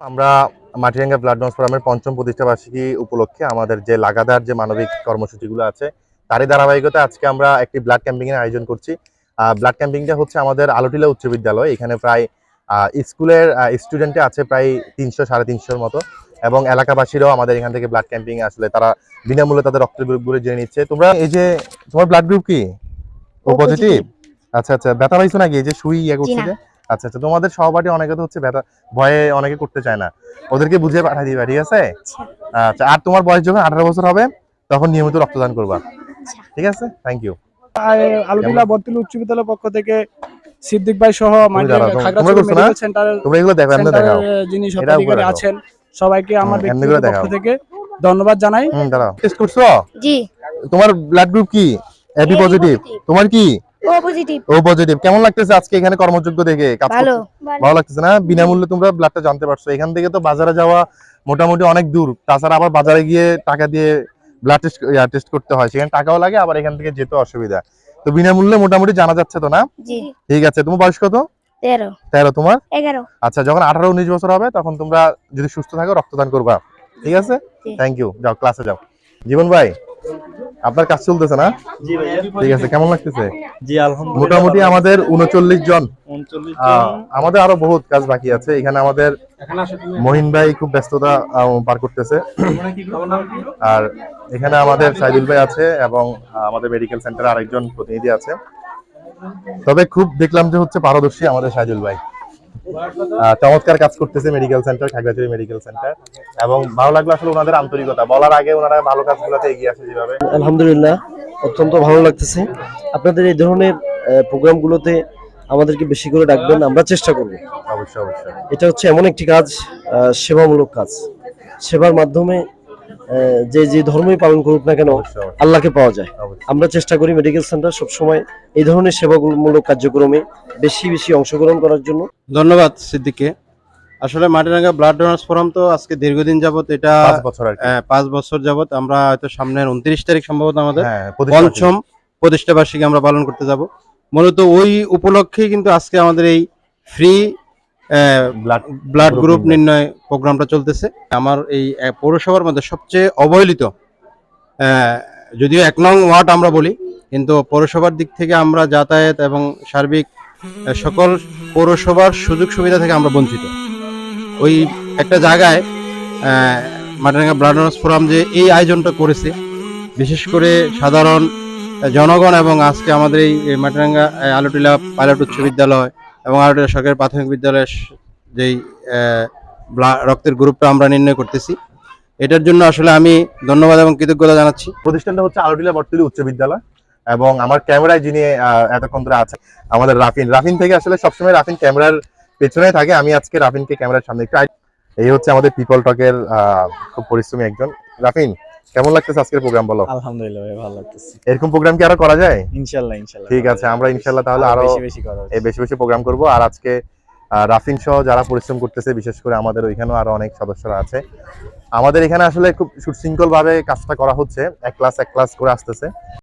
আমরা Matiranga blood donors ফোরামের পঞ্চম প্রতিষ্ঠা বার্ষিকী উপলক্ষে আমাদের যে লাগাতার যে মানবিক কর্মসূচিগুলো আছে তারই ধারাবাহিকতা আজকে আমরা একটি ব্লাড ক্যাম্পিং এর আয়োজন করছি। ব্লাড ক্যাম্পিংটা হচ্ছে আমাদের আলোটিলা উচ্চ বিদ্যালয়। এখানে প্রায় স্কুলের স্টুডেন্টে আছে প্রায় তিনশো সাড়ে তিনশোর মতো। এবং এলাকাবাসীরাও আমাদের এখান থেকে ব্লাড ক্যাম্পিং আসলে তারা বিনামূল্যে তাদের রক্তের গ্রুপগুলো জেনে নিচ্ছে। তোমরা এই যে তোমার ব্লাড গ্রুপ কি? ও পজিটিভ আচ্ছা আচ্ছা। ব্যথা পাইছো নাকি? এই যে সুই ইয়ে করছে আচ্ছা আচ্ছা তোমাদের সহপাঠী অনেকে তো হচ্ছে ব্যথা ভয়ে অনেকে করতে চায় না। ওদেরকে বুঝিয়ে পাঠিয়ে দিবা ঠিক আছে? আচ্ছা। আর তোমার বয়স যখন আঠারো বছর হবে তখন নিয়মিত রক্তদান করবা। ঠিক আছে? থ্যাংক ইউ আলুবিলা বর্তিল উচ্চ বিদ্যালয়ের পক্ষ থেকে সিদ্দিক ভাই সহ যিনি। আছেন সবাইকে আমার পক্ষ থেকে ধন্যবাদ জানাই। টেস্ট করছ? জি। তোমার ব্লাড গ্রুপ কি? এবি পজিটিভ তোমার কি? ও পজিটিভ ও পজিটিভ কেমন লাগতেছে আজকে এখানে কর্মযোগ্য দেখে? কাজ ভালো ভালো। লাগতেছে না? বিনামূল্যে তোমরা ব্লাডটা জানতে পারছ। এখান থেকে তো বাজারে যাওয়া মোটামুটি অনেক দূর। তাছাড়া আবার বাজারে গিয়ে টাকা দিয়ে ব্লাড টেস্ট টেস্ট করতে হয়। সেখানে টাকাও লাগে আবার এখান থেকে যেতে অসুবিধা। তো বিনামূল্যে মোটামুটি জানা যাচ্ছে তো না? ঠিক আছে। তোমার বয়স কত? তেরো। তেরো। তোমার? এগারো। আচ্ছা যখন আঠারো উনিশ বছর হবে তখন তোমরা যদি সুস্থ থাকো রক্তদান করবা। ঠিক আছে? থ্যাংক ইউ যাও ক্লাসে যাও। জীবন ভাই আপনার কাজ চলতেছে না? ঠিক আছে কেমন লাগতেছে? জি আলহামদুলিল্লাহ মোটামুটি আমাদের উনচল্লিশ জন। আমাদের আরও বহুত কাজ বাকি আছে। এখানে আমাদের মহিন ভাই খুব ব্যস্ততা পার করতেছে। আর এখানে আমাদের সাইদুল ভাই আছে এবং আমাদের মেডিকেল সেন্টারে আরেকজন প্রতিনিধি আছে। তবে খুব দেখলাম যে হচ্ছে পারদর্শী আমাদের সাইদুল ভাই। চমৎকার কাজ করতেছে medical centre Khagrachari medical centre এবং ভালো লাগল আসলে ওনাদের আন্তরিকতা। বলার আগে ওনারা ভালো কাজগুলোতে এগিয়ে আসে যেভাবে। আলহামদুলিল্লাহ অত্যন্ত ভালো লাগতেছে। আপনাদের এই ধরনের প্রোগ্রামগুলোতে আমাদেরকে বেশি করে ডাকবেন আমরা চেষ্টা করব। অবশ্যই অবশ্যই। এটা হচ্ছে এমন একটি কাজ সেবামূলক কাজ। সেবার মাধ্যমে যে যে ধর্মই পালন করুক না কেন আল্লাহকে পাওয়া যায়। আমরা চেষ্টা করি মেডিকেল সেন্টার সবসময় এই ধরনের সেবামূলক কার্যক্রমে বেশি বেশি অংশগ্রহণ করার জন্য। ধন্যবাদ সিদ্দিককে। আসলে মাটিরাঙ্গা ব্লাড ডোনার্স ফোরাম তো আজকে দীর্ঘদিন যাবত এটা পাঁচ বছর বছর যাবত আমরা হয়তো সামনের উনত্রিশ তারিখ সম্ভবত আমাদের হ্যাঁ প্রতিষ্ঠা পঞ্চম প্রতিষ্ঠা বার্ষিকী আমরা পালন করতে যাব। মূলত ওই উপলক্ষেই কিন্তু আজকে আমাদের এই ফ্রি ব্লাড ব্লাড গ্রুপ নির্ণয়। প্রোগ্রামটা চলতেছে আমার এই পৌরসভার মধ্যে সবচেয়ে অবহেলিত যদিও এক নং ওয়ার্ড আমরা বলি কিন্তু পৌরসভার দিক থেকে আমরা যাতায়াত এবং সার্বিক সকল পৌরসভার সুযোগ সুবিধা থেকে আমরা বঞ্চিত ওই একটা জায়গায় মাটিরাঙ্গা ব্লাড ডোনার্স ফোরাম যে এই আয়োজনটা করেছে বিশেষ করে সাধারণ জনগণ এবং আজকে আমাদের এই মাটিরাঙ্গা আলোটিলা পাইলট উচ্চ বিদ্যালয় এবং আলুটিলা সরকারি প্রাথমিক বিদ্যালয়ের যেই রক্তের গ্রুপটা আমরা নির্ণয় করতেছি। এটার জন্য আসলে আমি ধন্যবাদ এবং কৃতজ্ঞতা জানাচ্ছি। প্রতিষ্ঠানটা হচ্ছে আলোটিলা বটতলী উচ্চ বিদ্যালয় এবং আমার ক্যামেরায় যিনি এতক্ষণ ধরে আছে আমাদের রাফিন। রাফিন থেকে আসলে সবসময় রাফিন ক্যামেরার পেছনে থাকে। আমি আজকে রাফিনকে ক্যামেরার সামনে একটু এই হচ্ছে আমাদের পিপল টকের খুব পরিশ্রমী একজন। রাফিন? কেমন লাগতেছে আজকের প্রোগ্রাম বলো? আলহামদুলিল্লাহ ভাই ভালো লাগতেছে। এরকম প্রোগ্রাম কি আরও করা যায়? ইনশাল্লাহ ইনশাআল্লাহ ঠিক আছে আমরা ইনশাল্লাহ তাহলে আরও বেশি বেশি করব এই বেশি বেশি প্রোগ্রাম করব। আর আজকে রাফিং রাফিন সহ যারা পরিশ্রম করতেছে বিশেষ করে আমাদের ওইখানেও আরও অনেক সদস্যরা আছে। আমাদের এখানে আসলে খুব সুশৃঙ্খল ভাবে কাজটা করা হচ্ছে। এক ক্লাস এক ক্লাস করে আসতেছে।